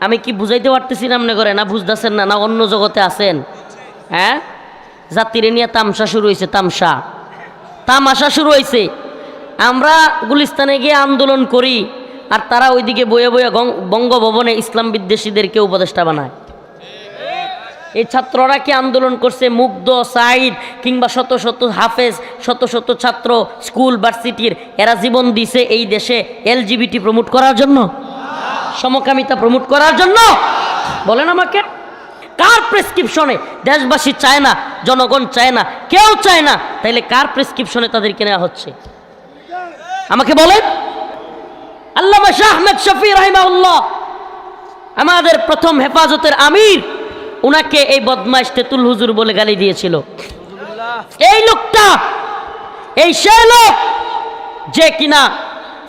আমি কি বুঝাইতে পারতেছি না মনে করে না বুঝতেছেন না না অন্য জগতে আছেন? হ্যাঁ? জাতিরে নিয়ে তামসা শুরু হয়েছে, তামসা। তামাশা শুরু হয়েছে। আমরা গুলিস্তানে গিয়ে আন্দোলন করি আর তারা ওইদিকে বয়ে বয়ে বঙ্গভবনে ইসলাম বিদ্বেষীদেরকে উপদেষ্টা বানায়। এই ছাত্ররা কি আন্দোলন করছে? মুগ্ধ সাইদ কিংবা শত শত হাফেজ, শত শত ছাত্র, স্কুল, ভার্সিটির, এরা জীবন দিছে এই দেশে এলজিবিটি প্রমোট করার জন্য? সমকামিতা প্রমোট করার জন্য। বলেন আমাকে, কার প্রেসক্রিপশনে দেশবাসী চায় না, জনগণ চায় না, কেউ চায় না? তাইলে কার প্রেসক্রিপশনে তাদেরকে নেওয়া হচ্ছে? আমাকে বলেন। আল্লামা শাহ আহমেদ শফি রাহিমাউল্লাহ আমাদের প্রথম হেফাজতের আমির, উনাকে এই বদমাইশ তেতুল হুজুর বলে গালি দিয়েছিল। এই লোকটা, এই সে লোক, যে কিনা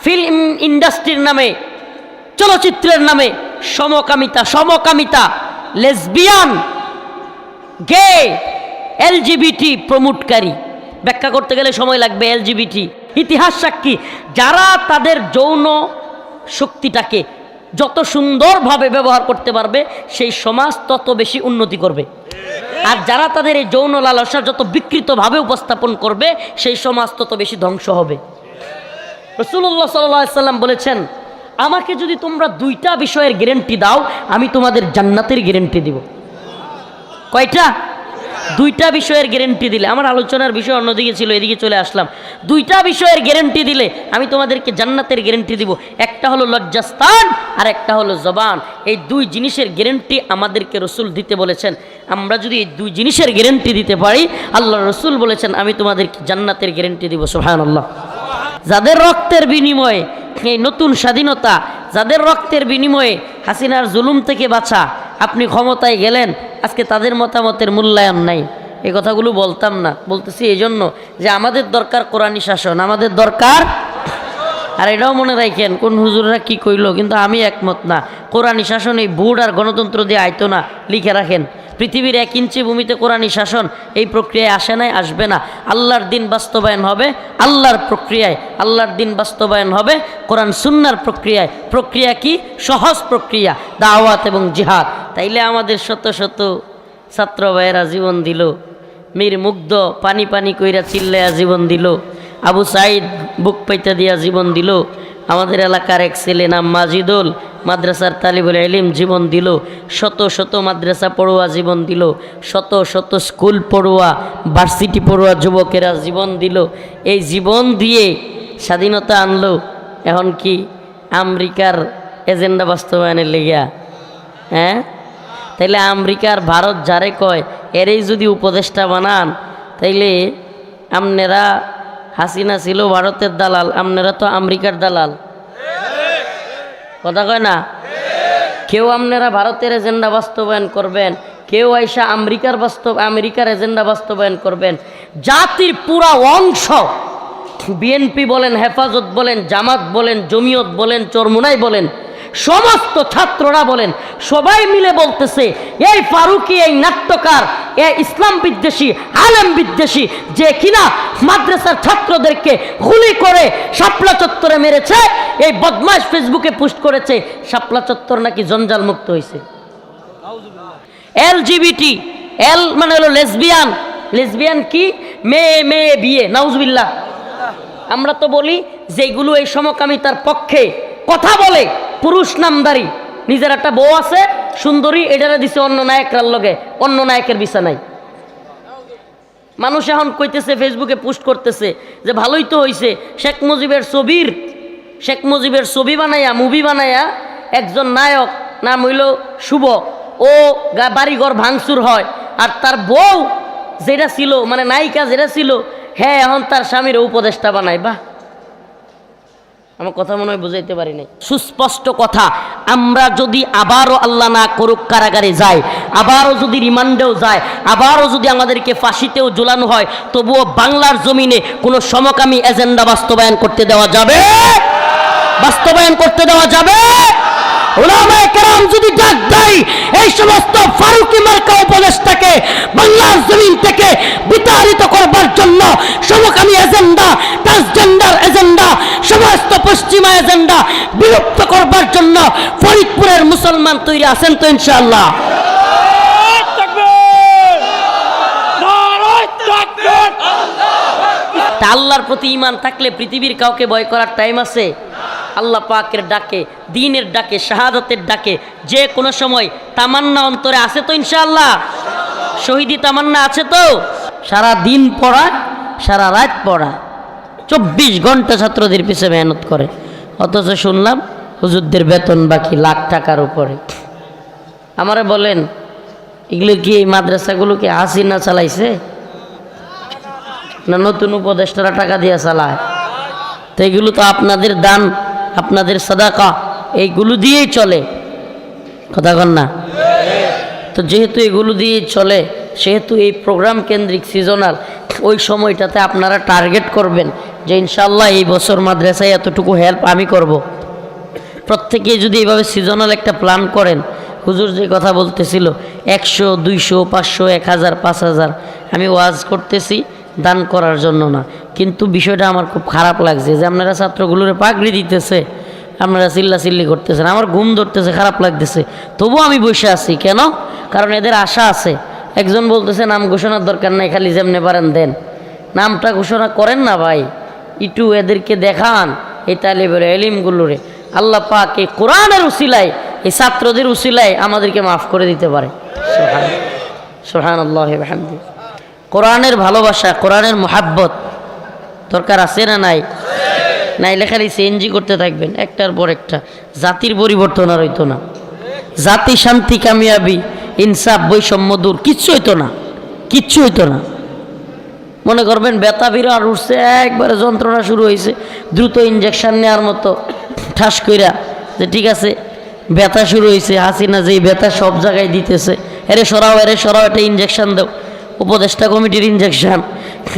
ফিল্ম ইন্ডাস্ট্রির নামে চলচ্চিত্রের নামে সমকামিতা সমকামিতা, লেসবিয়ান, গে, এলজিবিটি প্রমোটকারী। ব্যাখ্যা করতে গেলে সময় লাগবে, এলজিবিটি। ইতিহাস সাক্ষী, যারা তাদের যৌন শক্তিটাকে যত সুন্দরভাবে ব্যবহার করতে পারবে, সেই সমাজ তত বেশি উন্নতি করবে। আর যারা তাদের এই যৌন লালসা যত বিকৃতভাবে উপস্থাপন করবে, সেই সমাজ তত বেশি ধ্বংস হবে। রসুল্লাহ সাল্লাম বলেছেন আমাকে যদি তোমরা দুইটা বিষয়ের গ্যারেন্টি দাও, আমি তোমাদের জান্নাতের গ্যারেন্টি দিব। কয়টা? দুইটা বিষয়ের গ্যারেন্টি দিলে। আমার আলোচনার বিষয় অন্যদিকে ছিল, এদিকে চলে আসলাম। দুইটা বিষয়ের গ্যারেন্টি দিলে আমি তোমাদেরকে জান্নাতের গ্যারেন্টি দিব। একটা হলো লজ্জাস্থান, আর একটা হলো জবান। এই দুই জিনিসের গ্যারেন্টি আমাদেরকে রসুল দিতে বলেছেন। আমরা যদি এই দুই জিনিসের গ্যারেন্টি দিতে পারি আল্লাহ রসুল বলেছেন, আমি তোমাদেরকে জান্নাতের গ্যারেন্টি দিব। সোহান আল্লাহ যাদের রক্তের বিনিময়ে, এই নতুন স্বাধীনতা, যাদের রক্তের বিনিময়ে হাসিনার জুলুম থেকে বাঁচা, আপনি ক্ষমতায় গেলেন, আজকে তাদের মতামতের মূল্যায়ন নাই। এই কথাগুলো বলতাম না, বলতেছি এই জন্য যে আমাদের দরকার কোরআনী শাসন, আমাদের দরকার আর এটাও মনে রাখেন, কোন হুজুররা কি কইল, কিন্তু আমি একমত না। কোরআনী শাসন এই বুট আর গণতন্ত্র দিয়ে আইতো না, লিখে রাখেন। পৃথিবীর এক ইঞ্চি ভূমিতে কোরআনী শাসন এই প্রক্রিয়ায় আসে নাই, আসবে না। আল্লাহর দিন বাস্তবায়ন হবে, আল্লাহর প্রক্রিয়ায়, আল্লাহর দিন বাস্তবায়ন হবে, কোরআন সুন্নার প্রক্রিয়ায়। প্রক্রিয়া কি? সহজ প্রক্রিয়া, দাওয়াত এবং জিহাদ। তাইলে আমাদের শত শত ছাত্র ভাইয়েরা জীবন দিল। মীর মুগ্ধ, পানি পানি কইরা চিল্লাইয়া জীবন দিল। আবু সাইদ বুক পাইতা দিয়া জীবন দিল। আমাদের এলাকার এক ছেলে নাম মাজিদুল, মাদ্রাসার তালিবুল এলিম জীবন দিল। শত শত মাদ্রাসা পড়ুয়া জীবন দিল। শত শত স্কুল পড়ুয়া, ভার্সিটি পড়ুয়া যুবকেরা জীবন দিল। এই জীবন দিয়ে স্বাধীনতা আনলো এখন কি আমেরিকার এজেন্ডা বাস্তবায়নের লেগিয়া হ্যাঁ? তাইলে আমেরিকার ভারত যারে কয়, এরই যদি উপদেষ্টা বানান, তাইলে আমনেরা হাসিনা ছিল ভারতের দালাল, আমনেরা তো আমেরিকার দালাল। কথা কয় না? কেউ আপনারা ভারতের এজেন্ডা বাস্তবায়ন করবেন, কেউ আইসা আমেরিকার বাস্তব আমেরিকার এজেন্ডা বাস্তবায়ন করবেন। জাতির পুরা অংশ, বিএনপি বলেন, হেফাজত বলেন, জামাত বলেন, জমিয়ত বলেন, চরমুনাই বলেন সমস্ত ছাত্ররা বলেন, সবাই মিলে বলতেছে, এই ফারুকি, এই নাট্যকার, এ ইসলাম বিদ্বেষী, আলেম বিদ্বেষী, যে কিনা মাদ্রাসার ছাত্রদেরকে গুলি করে শাপলা চত্বরে মেরেছে, এই বদমাস ফেসবুকে পোস্ট করেছে, শাপলা চত্বর নাকি জঞ্জাল মুক্ত হয়েছে এলজিবিটি এল মানে হলো লেসবিয়ান। লেসবিয়ান কি? মেয়ে মেয়ে, বিয়ে, নাউজবিল্লাহ। আমরা তো বলি, যেগুলো এই সমকামিতার পক্ষে কথা বলে পুরুষ নামদারি। নিজের একটা বউ আছে, সুন্দরী, এটারে দিছে অন্য নায়করার লগে। অন্য নায়কের বিছানায়। মানুষ এখন কইতেছে, ফেসবুকে পোস্ট করতেছে যে ভালোই তো হইছে, শেখ মুজিবের ছবির, শেখ মুজিবের ছবি বানাইয়া মুভি বানাইয়া একজন নায়ক, নাম হইল শুভ। ও বাড়িঘর ভাঙচুর হয়। আর তার বউ যেটা ছিল মানে নায়িকা যেটা ছিল হ্যাঁ এখন তার স্বামীর উপদেষ্টা বানায়। বাহ! আমার কথা মনে হয় বুঝাইতে পারি নাই। সুস্পষ্ট কথা, আমরা যদি আবারও আল্লাহ না করুক কারাগারে যাই, আবারও যদি রিমান্ডেও যায়, আবারও যদি আমাদেরকে ফাঁসিতেও ঝুলানো হয়, তবুও বাংলার জমিনে কোনো সমকামী এজেন্ডা বাস্তবায়ন করতে দেওয়া যাবে? বাস্তবায়ন করতে দেওয়া যাবে? ওলামায়ে কেরাম যদি ডাক দেয়, এই সমস্ত ফারুকি মার্কা উপদেশটাকে বাংলার জমিন থেকে বিতাড়িত করবার জন্য সমকামী এজেন্ডা ট্রান্সজেন্ডার এজেন্ডা, সমস্ত পশ্চিমা এজেন্ডা বিলুপ্ত করবার জন্য ফরিদপুরের মুসলমান তৈরি আছেন তো ইনশাআল্লাহ। আল্লাহর প্রতি ইমান থাকলে পৃথিবীর কাউকে ভয় করার টাইম আছে? আল্লাহ পাকের ডাকে, দিনের ডাকে, শাহাদতের ডাকে, যে কোনো সময় তামান্না অন্তরে আছে তো ইনশাআল্লাহ? শহীদি তামান্না আছে তো? সারা দিন পড়া, সারা রাত পড়া। চব্বিশ ঘণ্টা ছাত্রদের পিছে মেহনত করে। অথচ শুনলাম হুজুরদের বেতন বাকি লাখ টাকার উপরে। আমারে বলেন, এগুলো কি এই মাদ্রাসাগুলোকে হাসিনা চালাইছে? না নতুন উপদেষ্টারা টাকা দিয়ে চালায়? তো এগুলো তো আপনাদের দান আপনাদের সাদাকা, এইগুলো দিয়েই চলে কথা কন না তো যেহেতু এগুলো দিয়েই চলে, সেহেতু এই প্রোগ্রাম কেন্দ্রিক সিজনাল ওই সময়টাতে আপনারা টার্গেট করবেন যে ইনশাল্লাহ এই বছর মাদ্রাসায় এতটুকু হেল্প আমি করব। প্রত্যেকে যদি এইভাবে সিজনাল একটা প্ল্যান করেন, হুজুর যে কথা বলতেছিল, একশো, দুইশো, পাঁচশো, এক হাজার, পাঁচ হাজার, আমি ওয়াজ করতেছি দান করার জন্য না। কিন্তু বিষয়টা আমার খুব খারাপ লাগছে যে আপনারা ছাত্রগুলোরে পাগড়ি দিতেছে, আপনারা চিল্লা চিল্লি করতেছেন, আমার ঘুম ধরতেছে, খারাপ লাগতেছে। তবুও আমি বসে আছি, কেন? কারণ এদের আশা আছে। একজন বলতেছে, নাম ঘোষণার দরকার নাই, খালি যেমনে পারেন দেন। নামটা ঘোষণা করেন না ভাই, একটু এদেরকে দেখান, এই তালিবের এলিমগুলোরে। আল্লাহ পাক এই কোরআনের উসিলায়, এই ছাত্রদের উসিলায় আমাদেরকে মাফ করে দিতে পারে। সোহান আল্লাহ কোরআনের ভালোবাসা, কোরআনের মোহাব্বত দরকার আছে না নাই? নাইলে খালি সিএনজি করতে থাকবেন, একটার পর একটা। জাতির পরিবর্তন আর হইতো না। জাতি শান্তি, কামিয়াবি, ইনসাফ, বৈষম্য দূর, কিচ্ছু হইতো না। কিচ্ছু হইতো না। মনে করবেন, ব্যথা আর উঠছে, একবারে যন্ত্রণা শুরু হয়েছে দ্রুত ইঞ্জেকশন নেওয়ার মতো, ঠাস কইরা যে ঠিক আছে, ব্যথা শুরু হয়েছে হাসিনা যেই ব্যথা সব জায়গায় দিতেছে, এরে সরাও এরে সরাও, একটা ইঞ্জেকশন দাও। উপদেষ্টা কমিটির ইঞ্জেকশন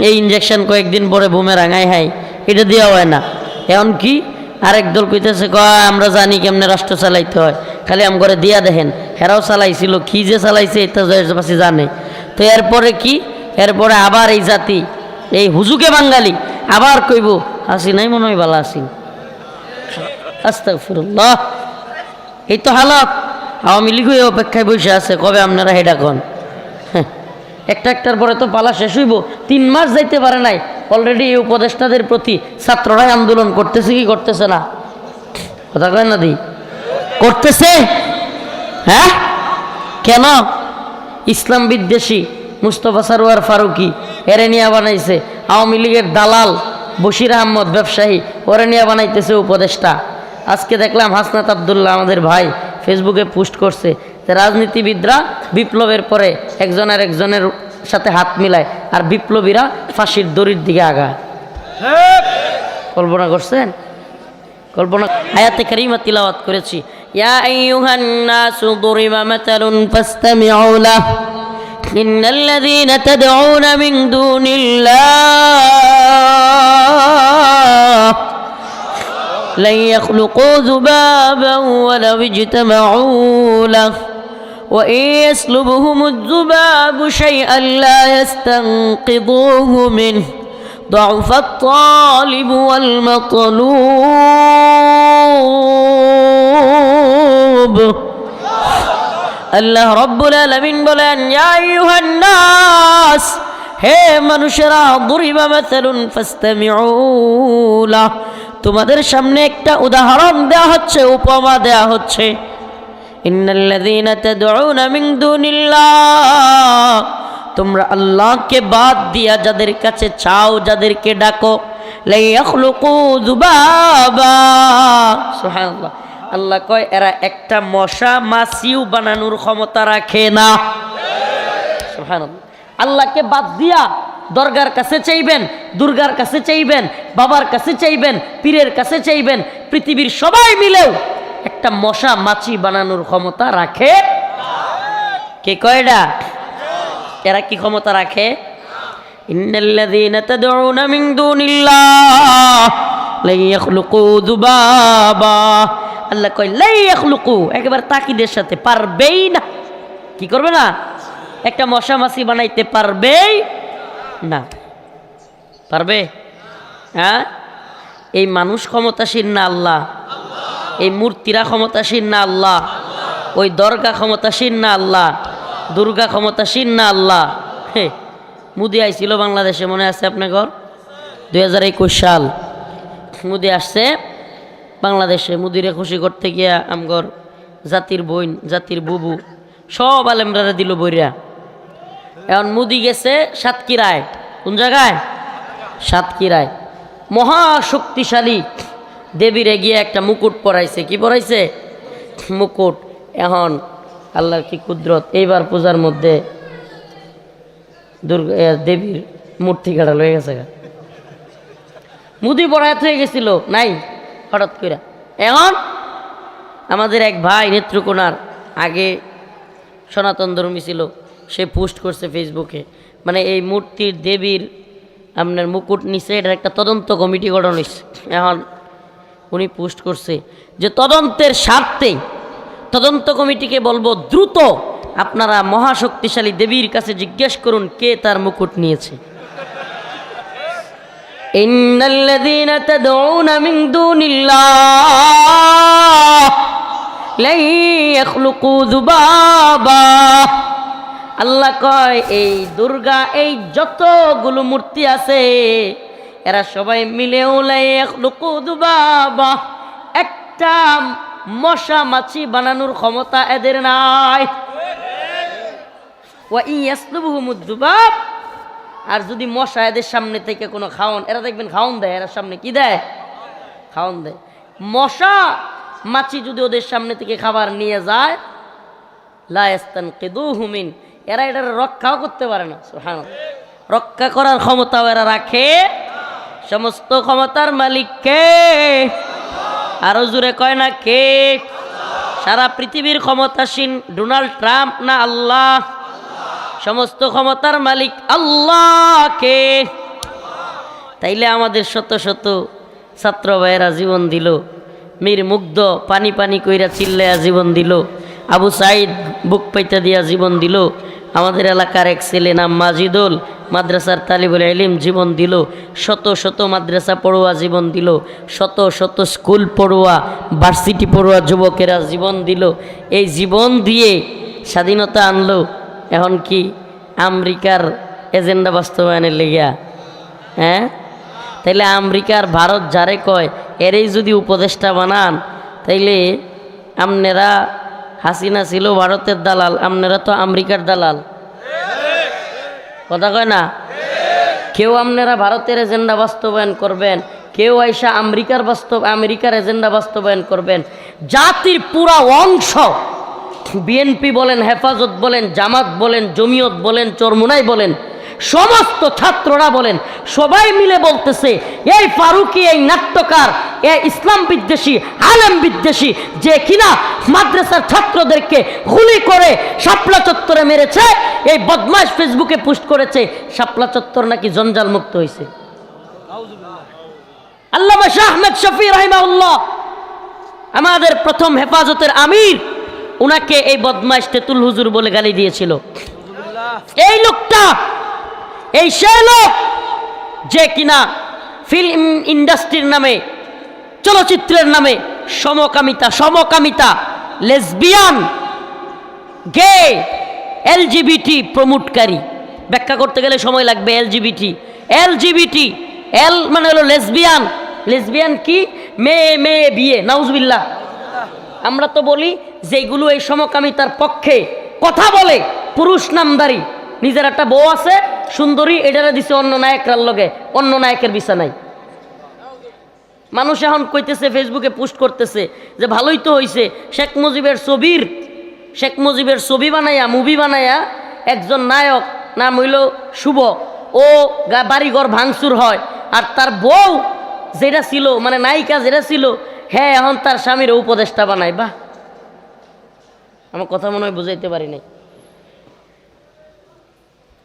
এই ইঞ্জেকশন কয়েকদিন পরে বুমে রাঙাই হাই এটা দেওয়া হয় না। এখন কি? আরেক দল কইতেছে কয় আমরা জানি কেমনে রাষ্ট্র চালাইতে হয়। খালি আম করে দিয়া দেখেন হেরাও চালাইছিল কি যে চালাইছে এটা দেশবাসী জানে। তো এরপরে কি? এরপরে আবার এই জাতি এই হুজুকে বাঙালি আবার কইব হাসি নাই মনে হয় ভালো আসি আস্তাগফিরুল্লাহ। এই তো হালত। আওয়ামী লীগ অপেক্ষায় বসে আছে কবে আপনারা হেডা কন? হ্যাঁ, একটা একটার পরে তো পালা শেষ হইব। তিন মাস যাইতে পারে নাই। অলরেডি এই উপদেষ্টাদের প্রতি ছাত্ররাই আন্দোলন করতেছে কি করতেছে না? কথা কয় না দি? করতেছে? হ্যাঁ? কেন? ইসলাম বিদ্বেষী মুস্তফা সারোয়ার ফারুকি, এরে নিয়ে বানাইছে। আওয়ামী লীগের দালাল বশির আহমদ ব্যবসায়ী, ওরে নিয়ে বানাইতেছে উপদেষ্টা। আজকে দেখলাম হাসনাত আবদুল্লাহ আমাদের ভাই ফেসবুকে পোস্ট করছে যে রাজনীতিবিদরা বিপ্লবের পরে একজন আর একজনের সাথে হাত মিলায় আর বিপ্লবীরা ফাঁসির দড়ির দিকে আগায়। কল্পনা করছেন? কল্পনা করেছি। ইয়া لن يخلقوا ذبابا ولو اجتمعوا له وإن يسلبهم الذباب شيئا لا يستنقضوه منه ضعف الطالب والمطلوب আল্লাহ রব্বুল আলমিন বলেন ইয়া আইয়ুহান নাস হে মানুষেরা দুরিবা মাতালুন ফাস্তামিউ লাহ তোমাদের সামনে একটা উদাহরণ দেয়া হচ্ছে, উপমা দেয়া হচ্ছে। তোমরা আল্লাহকে বাদ দিয়া যাদের কাছে চাও, যাদেরকে ডাকো আল্লাহ কয়, এরা একটা মশা মাছিও বানানোর ক্ষমতা রাখে না। আল্লাহকে বাদ দিয়া দরগার কাছে চাইবেন, দুর্গার কাছে চাইবেন, বাবার কাছে চাইবেন, পীরের কাছে চাইবেন, পৃথিবীর সবাই মিলেও একটা মশা মাছি বানানোর ক্ষমতা রাখে? কে কয়ডা? এরা কি ক্ষমতা রাখে? তাকিদের সাথে পারবেই না। কি করবে না? একটা মশা মাছি বানাইতে পারবেই না। পারবে? হ্যাঁ? এই মানুষ ক্ষমতাসীন না আল্লাহ? এই মূর্তিরা ক্ষমতাসীন না আল্লাহ? ওই দরগা ক্ষমতাসীন না আল্লাহ? দুর্গা ক্ষমতাসীন না আল্লাহ? হে, মুদি আইছিল বাংলাদেশে, মনে আছে আপনার ঘর? দুই হাজার একুশ সাল। মুদি আসছে বাংলাদেশে, মুদিরে খুশি করতে গিয়া আমগর জাতির বইন জাতির বুবু, সব আলেমরারে দিল বইরা। এখন মুদি গেছে সাতক্ষীরায়। কোন জায়গায়? সাতক্ষীরায়। মহা শক্তিশালী দেবীরে গিয়ে একটা মুকুট পরাইছে। কি পরাইছে? মুকুট। এখন আল্লাহর কি কুদরত? এইবার পূজার মধ্যে দুর্গা দেবীর মূর্তি কাটা লয়ে গেছে মুদি পড়ায় হয়ে গেছিল, নাই, হঠাৎ করে এখন আমাদের এক ভাই নেত্রকোনার আগে সনাতন ধর্মী ছিল। সে পোস্ট করছে ফেসবুকে। মানে এই মূর্তির দেবীর আপনার মুকুট নিচে এটার একটা তদন্ত কমিটি গঠন হয়েছে এখন উনি পোস্ট করছে যে তদন্তের স্বার্থে তদন্ত কমিটিকে বলব, দ্রুত আপনারা মহাশক্তিশালী দেবীর কাছে জিজ্ঞেস করুন কে তার মুকুট নিয়েছে। ইন্নাল্লাযীনা আল্লাহ কয়, এই দুর্গা, এই যতগুলো মূর্তি আছে, এরা সবাই বাবা একটা মশা মাছি বানানোর ক্ষমতা এদের নাই। আর যদি মশা এদের সামনে থেকে কোনো খাওন, এরা দেখবেন খাওন দেয়, এরা সামনে কি দেয়? খাওন দেয়। মশা মাছি যদি ওদের সামনে থেকে খাবার নিয়ে যায় লাস্তান কেদু হুমিন এরা এটার রক্ষাও করতে পারে না, সুবহানাল্লাহ। রক্ষা করার ক্ষমতাও এরা রাখে। সমস্ত ক্ষমতার মালিক কে? আরও জুড়ে কয় না কে? সারা পৃথিবীর ক্ষমতাসীন ডোনাল্ড ট্রাম্প না আল্লাহ? সমস্ত ক্ষমতার মালিক আল্লাহকে তাইলে আমাদের শত শত ছাত্র ভাইয়েরা জীবন দিল। মীর মুগ্ধ পানি পানি কইরা চিল্লাইয়া জীবন দিল। আবু সাইদ বুক পাইতা দিয়া জীবন দিল। আমাদের এলাকার এক ছেলে নাম মাজিদুল মাদ্রাসার তালিবুল এলিম জীবন দিল। শত শত মাদ্রাসা পড়ুয়া জীবন দিল। শত শত স্কুল পড়ুয়া, ভার্সিটি পড়ুয়া যুবকেরা জীবন দিল। এই জীবন দিয়ে স্বাধীনতা আনলো। এখন কি আমেরিকার এজেন্ডা বাস্তবায়নের লেগিয়া? হ্যাঁ? তাইলে আমেরিকার ভারত যারে কয়, এরই যদি উপদেষ্টা বানান, তাইলে আপনারা হাসিনা ছিল ভারতের দালাল, আপনারা তো আমেরিকার দালাল। কথা কয় না? কেউ আপনারা ভারতের এজেন্ডা বাস্তবায়ন করবেন, কেউ আইসা আমেরিকার বাস্তব আমেরিকার এজেন্ডা বাস্তবায়ন করবেন। জাতির পুরা অংশ, বিএনপি বলেন, হেফাজত বলেন, জামাত বলেন, জমিয়ত বলেন, চরমুনাই বলেন সমস্ত ছাত্ররা বলেন, সবাই মিলে বলতেছে, এই ফারুকি, এই নাট্যকার এই ইসলাম বিদ্বেষী, আলেম বিদ্বেষী, যে কিনা মাদ্রাসার ছাত্রদেরকে গুলি করে শাপলা চত্বরে মেরেছে, এই বদমাশ ফেসবুকে পোস্ট করেছে, শাপলা চত্বর নাকি জঞ্জাল মুক্ত হয়েছে আহমেদ শফি রাহিমাউল্লাহ আমাদের প্রথম হেফাজতের আমির, উনাকে এই বদমাইশ তেতুল হুজুর বলে গালি দিয়েছিল। এই লোকটা এই সে লোক যে কিনা ফিল্ম ইন্ডাস্ট্রির নামে, চলচ্চিত্রের নামে সমকামিতা সমকামিতা, লেসবিয়ান, গে, এলজিবিটি প্রমোটকারী। ব্যাখ্যা করতে গেলে সময় লাগবে, এলজিবিটি। এলজিবিটি, এল মানে হলো লেসবিয়ান। লেসবিয়ান কি? মেয়ে মেয়ে বিয়ে, নাউজবিল্লাহ। আমরা তো বলি, যেগুলো এই সমকামিতার পক্ষে কথা বলে, পুরুষ নামদারি নিজের একটা বউ আছে, সুন্দরী, এটারে দিছে অন্য নায়করার লগে। অন্য নায়কের বিছানায় মানুষ এখন কইতেছে ফেসবুকে পোস্ট করতেছে যে ভালোই তো হইছে, শেখ মুজিবের ছবির, শেখ মুজিবের ছবি বানাইয়া মুভি বানাইয়া একজন নায়ক, নাম হইল শুভ। ও বাড়িঘর ভাঙচুর হয়। আর তার বউ যেটা ছিল মানে নায়িকা যেটা ছিল হ্যাঁ এখন তার স্বামীর উপদেষ্টা বানায়। বাহ! আমার কথা মনে হয় বুঝাইতে পারি নাই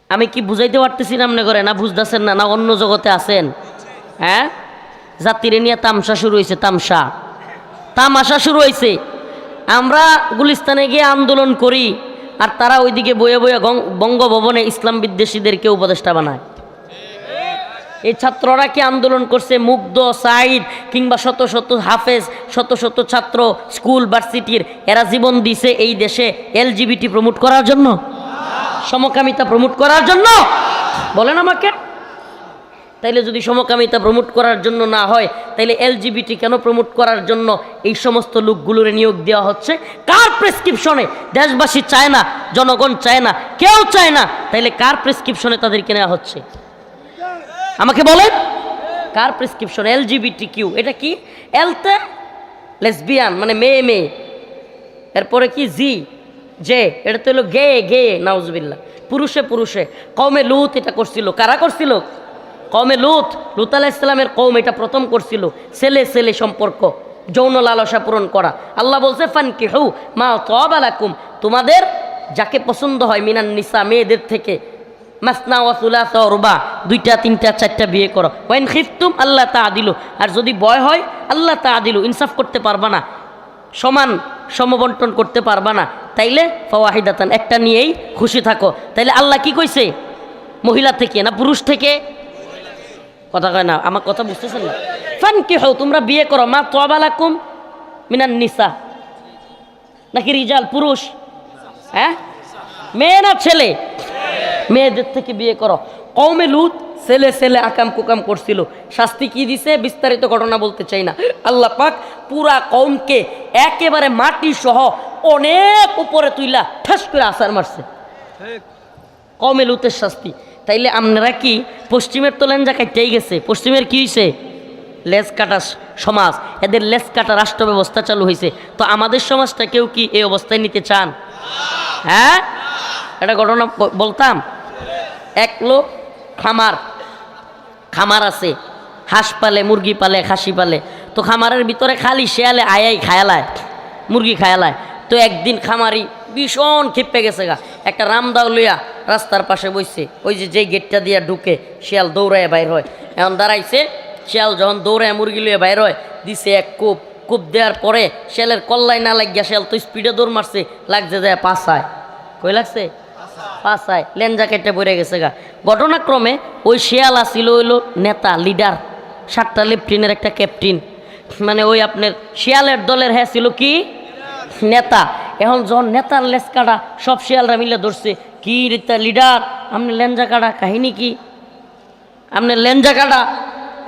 আমি কি বুঝাইতে পারতেছি না মনে করে না বুঝতেছেন না না অন্য জগতে আছেন? হ্যাঁ? জাতিরে নিয়ে তামসা শুরু হয়েছে, তামসা। তামাশা শুরু হয়েছে। আমরা গুলিস্তানে গিয়ে আন্দোলন করি আর তারা ওইদিকে বয়ে বয়ে বঙ্গভবনে ইসলাম বিদ্বেষীদেরকে উপদেষ্টা বানায়। এই ছাত্ররা কি আন্দোলন করছে? মুগ্ধ সাইদ কিংবা শত শত হাফেজ, শত শত ছাত্র, স্কুল, ভার্সিটির, এরা জীবন দিছে এই দেশে এলজিবিটি প্রমোট করার জন্য? সমকামিতা প্রমোট করার জন্য। বলেন আমাকে। তাইলে যদি সমকামিতা প্রমোট করার জন্য না হয়, তাইলে এলজিবিটি কেন প্রমোট করার জন্য এই সমস্ত লোকগুলোর নিয়োগ দেওয়া হচ্ছে? কার প্রেসক্রিপশনে দেশবাসী চায় না, জনগণ চায় না, কেউ চায় না, তাইলে কার প্রেসক্রিপশনে তাদেরকে নেওয়া হচ্ছে? আমাকে বলেন। কার প্রেসক্রিপশন? এলজিবিটি কিউ এটা কি? এলতে? লেসবিয়ান মানে মেয়ে মেয়ে। এরপরে কি? জি। জে এটা তো হলো গে গে নাউজবিল্লা পুরুষে পুরুষে। কমে লুত এটা করছিল। কারা করছিল? কমে লুত। লুত আলাহ ইসলামের কৌম এটা প্রথম করছিল। ছেলে ছেলে সম্পর্ক। যৌন লালসা পূরণ করা। আল্লাহ বলছে ফান কি হু মা তবালাকুম তোমাদের যাকে পছন্দ হয়, মিনান নিসা, মেয়েদের থেকে। মাসনা ওয়াসুলা রুবা। দুইটা, তিনটা, চারটা বিয়ে করো। ওয়াইন খিফতুম আল্লাহ তা দিল আর যদি বয় হয় আল্লাহ তা দিল ইনসাফ করতে পারবা না। সমান সমবন্টন করতে পারবা না। তাইলে ফাওয়াহিদাতান, একটা নিয়েই খুশি থাকো। তাইলে আল্লাহ কি কইছে? মহিলা থেকে না পুরুষ থেকে? কথা কয় না, আমার কথা বুঝতেছেন না? ফান কি হও তোমরা বিয়ে করো, মা তোয়াবালাকুম মিনান নিসা। নাকি রিজাল, পুরুষ? হ্যাঁ? মেয়ে না ছেলে? মেয়েদের থেকে বিয়ে করো। কৌমে লুত ছেলে ছেলে আকাম কুকাম করছিল। শাস্তি কি দিছে? বিস্তারিত ঘটনা বলতে চাই না। আল্লাহ পাক পুরা কমকে একেবারে মাটি সহ অনেক উপরে তুইলা ঠাস করে আসার মারছে। কমে লুতের শাস্তি। তাইলে আপনারা কি পশ্চিমের তো লেঞ্জা কাটতেই গেছে। পশ্চিমের কি হয়েছে লেজ কাটা সমাজ। এদের লেজ কাটা রাষ্ট্র ব্যবস্থা চালু হয়েছে তো আমাদের সমাজটা কেউ কি এই অবস্থায় নিতে চান? হ্যাঁ? একটা ঘটনা বলতাম। এক লোক খামার খামার আছে, হাঁস পালে, মুরগি পালে, খাসি পালে, তো খামারের ভিতরে খালি শেয়ালে আয়াই খায়ালায়, মুরগি খায়ালায়। তো একদিন খামারি ভীষণ ক্ষিপ্পে গেছে গা। একটা রামদাও লইয়া রাস্তার পাশে বসছে ওই যে যেই গেটটা দিয়া ঢুকে শিয়াল দৌড়ায় বাইর হয়। এখন দাঁড়াইছে, শিয়াল যখন দৌড়ায় মুরগি লইয়া বাইর হয়, দিছে এক কূপ কূপ দেওয়ার পরে শিয়ালের কল্লাই না লাগিয়া শিয়াল তো স্পিডে দৌড় মারছে, লাগছে যায় পাশায় কই লাগছে? পাশায় লেঞ্জা কেটে পড়ে গেছে গা। ঘটনাক্রমে ওই শিয়াল আসিল হইল নেতা, লিডার, সাতটা লেফটেনের একটা ক্যাপ্টেন। মানে ওই আপনার শিয়ালের দলের হ্যাঁ ছিল কি? নেতা। এখন যখন নেতার লেস কাটা সব শিয়ালরা মিলে ধরছে, কি রিতা লিডার আপনি লেঞ্জা কাটা কাহিনী কি? আপনার লেঞ্জা কাটা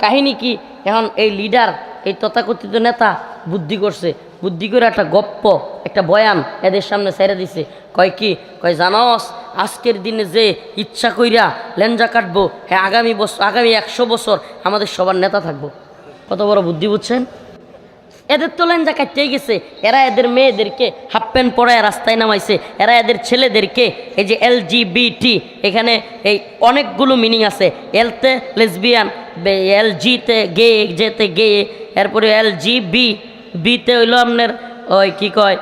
কাহিনী কি? এখন এই লিডার, এই তথাকথিত নেতা বুদ্ধি করছে। বুদ্ধি করে একটা গপ্প, একটা বয়ান এদের সামনে ছেড়ে দিছে। কয় কি? কয়, জানস, আজকের দিনে যে ইচ্ছা কইরা লেঞ্জা কাটবো হ্যাঁ আগামী বছর আগামী একশো বছর আমাদের সবার নেতা থাকব। কত বড় বুদ্ধি বুঝছেন? এদের তো লেঞ্জা কাটতেই গেছে। এরা এদের মেয়েদেরকে হাফ প্যান্ট পরায় রাস্তায় নামাইছে। এরা এদের ছেলেদেরকে এই যে এল এখানে এই অনেকগুলো মিনিং আছে। এলতে লেসবিয়ান এল জিতে গে যেতে গে, এরপরে এল জি বি, বিতে হইল আপনার, ওই কি কয়?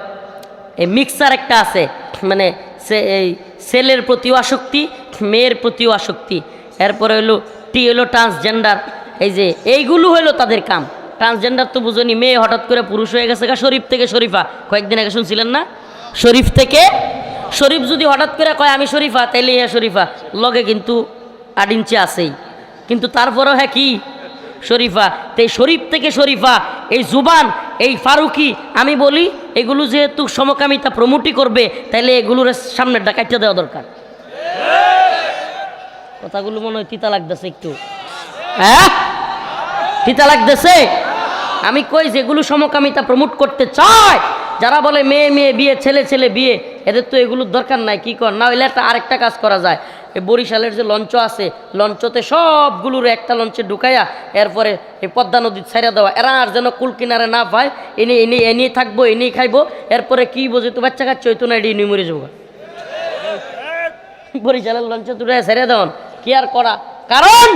এই মিক্সার একটা আছে মানে সে এই ছেলের প্রতিও আসক্তি, মেয়ের প্রতিও আসক্তি। এরপরে হইল টি হলো ট্রান্সজেন্ডার এই যে, এইগুলো হইল তাদের কাম। ট্রান্সজেন্ডার তো বুঝনি, মেয়ে হঠাৎ করে পুরুষ হয়ে গেছে শরীফ থেকে শরীফা। কয়েকদিন আগে শুনছিলেন না? শরীফ থেকে? শরীফ যদি হঠাৎ করে কয়, আমি শরীফা তাইলে ইয়া শরীফা। লগে কিন্তু আট ইঞ্চি আছেই। কিন্তু তারপরেও হ্যাঁ কি? শরীফা। তো শরীফ থেকে শরীফা, এই জুবান, এই ফারুকি, আমি বলি, এগুলো যেহেতু সমকামিতা প্রমোটই করবে, তাইলে এগুলোর সামনে ডাকাইতে দেওয়া দরকার। কথাগুলো মনে হয় তিতা লাগতেছে একটু। হ্যাঁ? তিতা লাগতেছে? আমি কই যেগুলো সমকামিতা প্রমোট করতে চায়? যারা বলে মেয়ে মেয়ে, বিয়ে, ছেলে ছেলে, বিয়ে এদের তো এগুলোর দরকার নাই, কি কর? না হইলে একটা আরেকটা কাজ করা যায়। এই বরিশালের যে লঞ্চ আছে, লঞ্চতে সবগুলোর একটা লঞ্চে ঢুকাইয়া এরপরে এই পদ্মা নদীর ছাইরা দেওয়া। এরা আর যেন কুল কিনারে না পায়, এনে এনে এনেই থাকব, এনেই খাইবো, এরপরে কি বোঝে তো বাচ্চা কাচ্চা হইতো না এটি নিয়ে মরে যাব বরিশালের লঞ্চে তুলে ছেড়ে দেওয়ান, কি আর করা? কারণ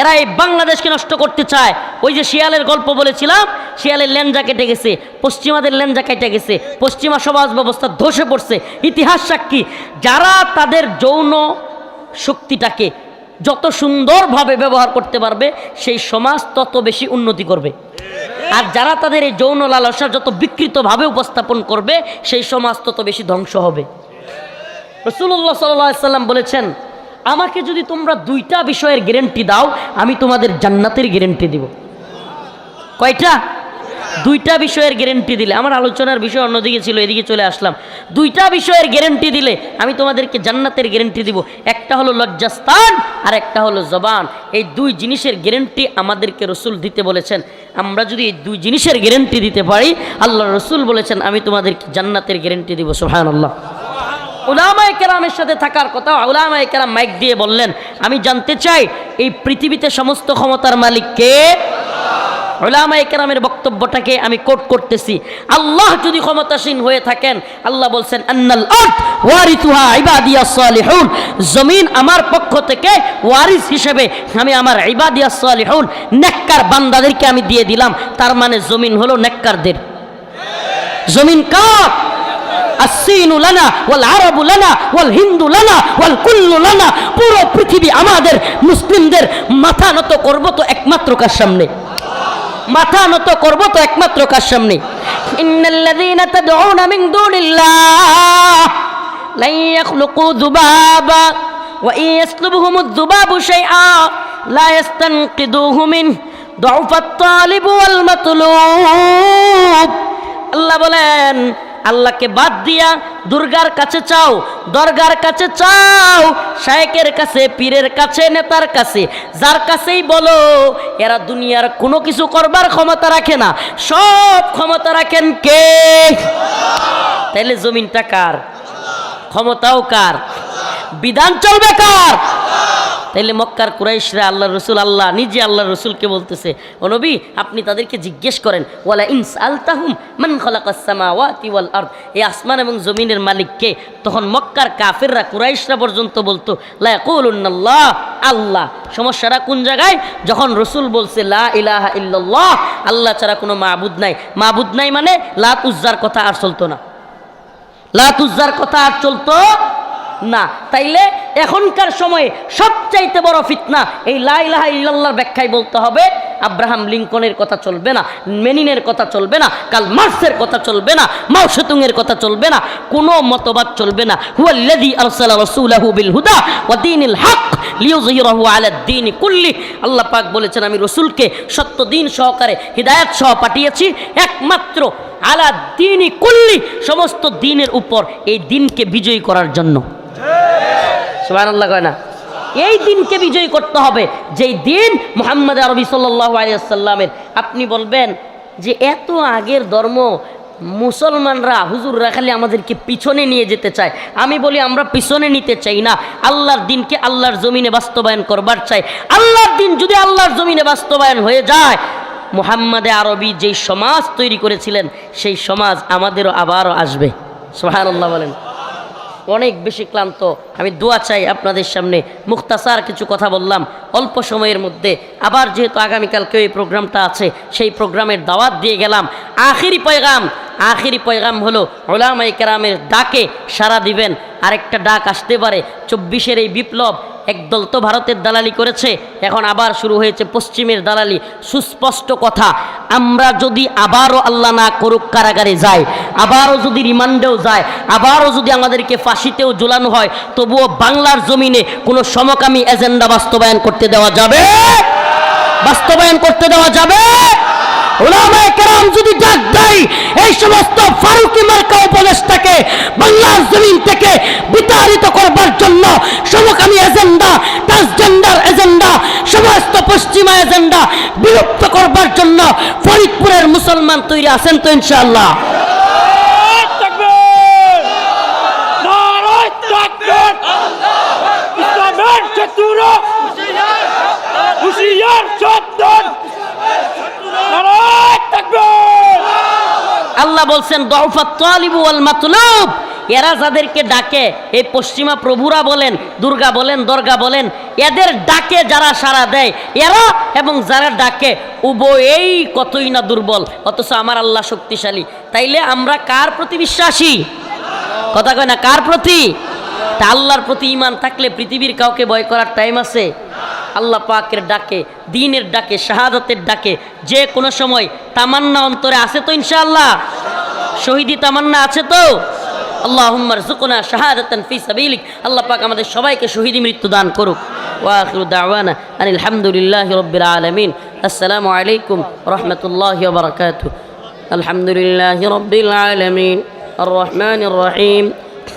এরা এই বাংলাদেশকে নষ্ট করতে চায়। ওই যে শিয়ালের গল্প বলেছিলাম, শিয়ালের লেঞ্জা কেটে গেছে, পশ্চিমাদের লেঞ্জা কেটে গেছে, পশ্চিমা সমাজ ব্যবস্থা ধসে পড়ছে। ইতিহাস সাক্ষী, যারা তাদের যৌন শক্তিটাকে যত সুন্দরভাবে ব্যবহার করতে পারবে, সেই সমাজ তত বেশি উন্নতি করবে। আর যারা তাদের এই যৌন লালসা যত বিকৃতভাবে উপস্থাপন করবে, সেই সমাজ তত বেশি ধ্বংস হবে। রসুল্লাহ সাল্লাম বলেছেন আমাকে যদি তোমরা দুইটা বিষয়ের গ্যারেন্টি দাও, আমি তোমাদের জান্নাতের গ্যারেন্টি দিব। কয়টা? দুইটা বিষয়ের গ্যারেন্টি দিলে। আমার আলোচনার বিষয় অন্যদিকে ছিল, এদিকে চলে আসলাম। দুইটা বিষয়ের গ্যারেন্টি দিলে আমি তোমাদেরকে জান্নাতের গ্যারেন্টি দিব। একটা হলো লজ্জাস্থান, আর একটা হলো জবান। এই দুই জিনিসের গ্যারেন্টি আমাদেরকে রসুল দিতে বলেছেন। আমরা যদি এই দুই জিনিসের গ্যারেন্টি দিতে পারি, আল্লাহ রসুল বলেছেন, আমি তোমাদেরকে জান্নাতের গ্যারেন্টি দিব সোহান আল্লাহ উলামায়ে কেরামের সাথে থাকার কথা উলামায়ে কেরাম মাইক দিয়ে বললেন, আমি জানতে চাই, এই পৃথিবীতে সমস্ত ক্ষমতার মালিক কে? ওলামায়ে কেরামের বক্তব্যটাকে আমি কোট করতেছি। আল্লাহ যদি ক্ষমতাসীন হয়ে থাকেন, আল্লাহ বলছেন, আন্নাল আরদ ওয়ারিতুহা ইবাদিয়াস সালিহুন। জমিন আমার পক্ষ থেকে ওয়ারিস হিসেবে আমি আমার ইবাদিয়াস সালিহুন, নেককার বান্দাদেরকে আমি দিয়ে দিলাম। তার মানে জমিন হলো নেককারদের। জমিন কার? আসিনু লানা, ওয়াল আরবু লানা, ওয়াল হিন্দু লানা, ওয়াল কুল্লু লানা। পুরো পৃথিবী আমাদের মুসলিমদের মাথা নত করব তো একমাত্র কার সামনে? মাথা নত করব তো একমাত্র কার সামনে? মিন মিন আল্লাহ বলেন আল্লাহকে বাদ দিয়া দুর্গার কাছে চাও, দরগার কাছে চাও, শায়েকের কাছে, পীরের কাছে, নেতার কাছে, যার কাছেই বলো, এরা দুনিয়ার কোনো কিছু করবার ক্ষমতা রাখে না। সব ক্ষমতা রাখেন কে? তাইলে জমিনটা কার? ক্ষমতাও কার? বিধান চলবে কার? তাইলে মক্কার কুরাইশরা আল্লাহ রসুল, আল্লাহ নিজে আল্লাহ রসুলকে বলতেছে, ও নবী, আপনি তাদেরকে জিজ্ঞেস করেন, ওয়ালা ইনস আলতাহুম মান খলাকাসমা ওয়াতি ওয়াল আরদ? এই আসমান এবং জমিনের মালিককে তখন মক্কার কাফেররা, কুরাইশরা পর্যন্ত বলতো, লা আল্লাহ। সমস্যাটা কোন জায়গায়? যখন রসুল বলছে, লা ইলাহা ইল্লাল্লাহ, আল্লাহ ছাড়া কোনো মাবুদ নাই। মাবুদ নাই মানে লাত উজ্জার কথা আর চলতো না। লাত উজ্জার কথা আর চলতো না। তাইলে এখনকার সময়ে সবচাইতে বড় ফিতনা এই লাইলাহা ইল্লাল্লাহর ব্যাখ্যায় বলতে হবে, আব্রাহাম লিঙ্কনের কথা চলবে না, মেনিনের কথা চলবে না কাল মার্সের কথা চলবে না, মাও সেতুংয়ের কথা চলবে না, কোনো মতবাদ চলবে না। হুয়াল্লাযী আরসালা রাসূলাহু বিল হুদা ওয়া দীনিল হক লিইয়ুযহিরাহু আলা দ্বীনি কুল্লি। আল্লাহ পাক বলেছেন, আমি রসুলকে সত্য দিন সহকারে হিদায়াত সহ পাঠিয়েছি, একমাত্র আলা দিনই কুল্লি, সমস্ত দিনের উপর এই দিনকে বিজয়ী করার জন্য। সুবাহ কয় না। এই দিনকে বিজয়ী করতে হবে। যেই দিন মোহাম্মদ আরবি সাল্লাহ আপনি বলবেন যে এত আগের ধর্ম, মুসলমানরা, হুজুররা খালি আমাদেরকে পিছনে নিয়ে যেতে চায়। আমি বলি, আমরা পিছনে নিতে চাই না। আল্লাহর দিনকে আল্লাহর জমিনে বাস্তবায়ন করবার চাই। আল্লাহর দিন যদি আল্লাহর জমিনে বাস্তবায়ন হয়ে যায়, মোহাম্মদে আরবি যেই সমাজ তৈরি করেছিলেন, সেই সমাজ আমাদেরও আবারও আসবে। সোহান আল্লাহ বলেন। অনেক বেশি ক্লান্ত। আমি দোয়া চাই আপনাদের সামনে। মুক্তাসার কিছু কথা বললাম। অল্প সময়ের মধ্যে আবার যেহেতু আগামীকালকে এই প্রোগ্রামটা আছে, সেই প্রোগ্রামের দাওয়াত দিয়ে গেলাম। আখিরি পয়গাম আখিরি পয়গাম হলো ওলামাই কেরামের ডাকে সারা দিবেন। আরেকটা ডাক আসতে পারে। চব্বিশের এই বিপ্লব একদল তো ভারতের দালালি করেছে। এখন আবার শুরু হয়েছে পশ্চিমের দালালি। সুস্পষ্ট কথা, আমরা যদি আবারও আল্লাহ না করুক কারাগারে যাই, আবারও যদি রিমান্ডেও যায়, আবারও যদি আমাদেরকে ফাঁসিতেও ঝুলানো হয়, তবুও বাংলার জমিনে কোনো সমকামী এজেন্ডা বাস্তবায়ন করতে দেওয়া যাবে? বাস্তবায়ন করতে দেওয়া যাবে? যদি ডাক দেয় এই সমস্ত ফারুকি মার্কা উপদেশটাকে বাংলার জমিন থেকে বিতাড়িত করবার জন্য সমকামী এজেন্ডা ট্রান্সজেন্ডার এজেন্ডা সমস্ত পশ্চিমা এজেন্ডা বিলুপ্ত করবার জন্য ফরিদপুরের মুসলমান তৈরি আছেন তো ইনশাআল্লাহ হুশিয়ার সাবধান আল্লাহ বলছেন মাতলুব। এরা যাদেরকে ডাকে, এই পশ্চিমা প্রভুরা বলেন, দুর্গা বলেন, দর্গা বলেন, এদের ডাকে যারা সাড়া দেয়, এরা এবং যারা ডাকে, উভয়েই কতই না দুর্বল, অথচ আমার আল্লাহ শক্তিশালী। তাইলে আমরা কার প্রতি বিশ্বাসী? কথা কয় না, কার প্রতি? তা আল্লাহর প্রতি ইমান থাকলে পৃথিবীর কাউকে ভয় করার টাইম আছে। আল্লাহ পাকের ডাকে দিনের ডাকে শাহাদতের ডাকে যে কোনো সময় তামান্না অন্তরে আছে তো ইনশাআল্লাহ শহীদি তামান্না আছে তো اللهم ارزقنا شهادة في سبيلك আল্লাহ পাক আমাদের সবাইকে শহীদ মৃত্যু দান করুক واخر دعوانا ان الحمد لله رب العالمين السلام عليكم ورحمة الله وبركاته الحمد لله رب العالمين الرحمن الرحيم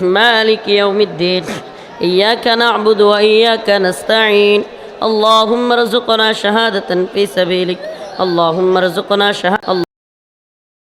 مالك يوم الدين إياك نعبد وإياك نستعين اللهم ارزقنا شهادة في سبيلك اللهم ارزقنا شهادة